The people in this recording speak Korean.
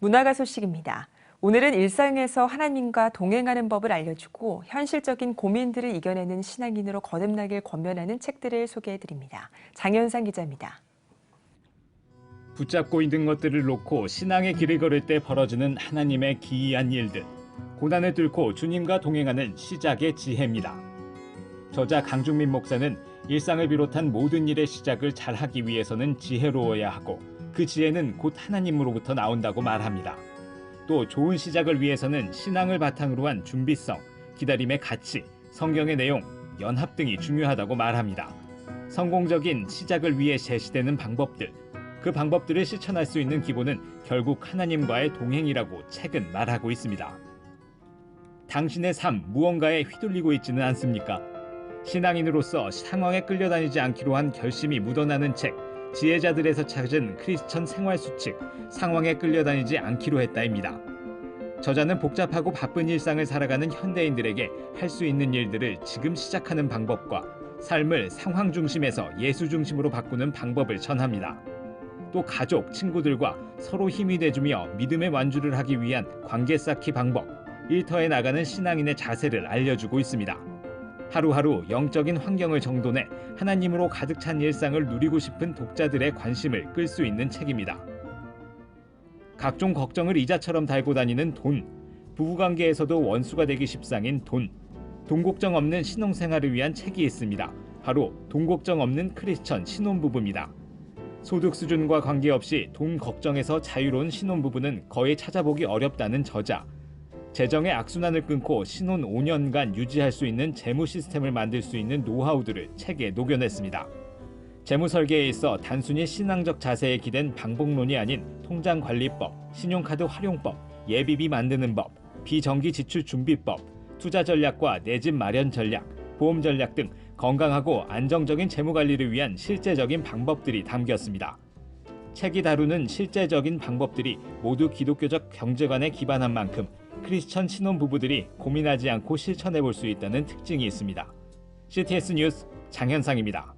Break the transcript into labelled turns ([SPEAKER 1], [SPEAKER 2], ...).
[SPEAKER 1] 문화가 소식입니다. 오늘은 일상에서 하나님과 동행하는 법을 알려주고 현실적인 고민들을 이겨내는 신앙인으로 거듭나길 권면하는 책들을 소개해 드립니다. 장현상 기자입니다.
[SPEAKER 2] 붙잡고 있는 것들을 놓고 신앙의 길을 걸을 때 벌어지는 하나님의 기이한 일들. 고난을 뚫고 주님과 동행하는 시작의 지혜입니다. 저자 강중민 목사는 일상을 비롯한 모든 일의 시작을 잘하기 위해서는 지혜로워야 하고 그 지혜는 곧 하나님으로부터 나온다고 말합니다. 또 좋은 시작을 위해서는 신앙을 바탕으로 한 준비성, 기다림의 가치, 성경의 내용, 연합 등이 중요하다고 말합니다. 성공적인 시작을 위해 제시되는 방법들, 그 방법들을 실천할 수 있는 기본은 결국 하나님과의 동행이라고 책은 말하고 있습니다. 당신의 삶 무언가에 휘둘리고 있지는 않습니까? 신앙인으로서 상황에 끌려다니지 않기로 한 결심이 묻어나는 책 지혜자들에서 찾은 크리스천 생활 수칙 상황에 끌려다니지 않기로 했다입니다. 저자는 복잡하고 바쁜 일상을 살아가는 현대인들에게 할 수 있는 일들을 지금 시작하는 방법과 삶을 상황 중심에서 예수 중심으로 바꾸는 방법을 전합니다. 또 가족, 친구들과 서로 힘이 돼주며 믿음의 완주를 하기 위한 관계 쌓기 방법, 일터에 나가는 신앙인의 자세를 알려주고 있습니다. 하루하루 영적인 환경을 정돈해 하나님으로 가득 찬 일상을 누리고 싶은 독자들의 관심을 끌 수 있는 책입니다. 각종 걱정을 이자처럼 달고 다니는 돈, 부부관계에서도 원수가 되기 십상인 돈, 돈 걱정 없는 신혼생활을 위한 책이 있습니다. 바로 돈 걱정 없는 크리스천 신혼부부입니다. 소득 수준과 관계없이 돈 걱정에서 자유로운 신혼부부는 거의 찾아보기 어렵다는 저자. 재정의 악순환을 끊고 신혼 5년간 유지할 수 있는 재무 시스템을 만들 수 있는 노하우들을 책에 녹여냈습니다. 재무 설계에 있어 단순히 신앙적 자세에 기댄 방법론이 아닌 통장 관리법, 신용카드 활용법, 예비비 만드는 법, 비정기 지출 준비법, 투자 전략과 내 집 마련 전략, 보험 전략 등 건강하고 안정적인 재무 관리를 위한 실제적인 방법들이 담겼습니다. 책이 다루는 실제적인 방법들이 모두 기독교적 경제관에 기반한 만큼 크리스천 신혼 부부들이 고민하지 않고 실천해 볼 수 있다는 특징이 있습니다. CTS 뉴스 장현상입니다.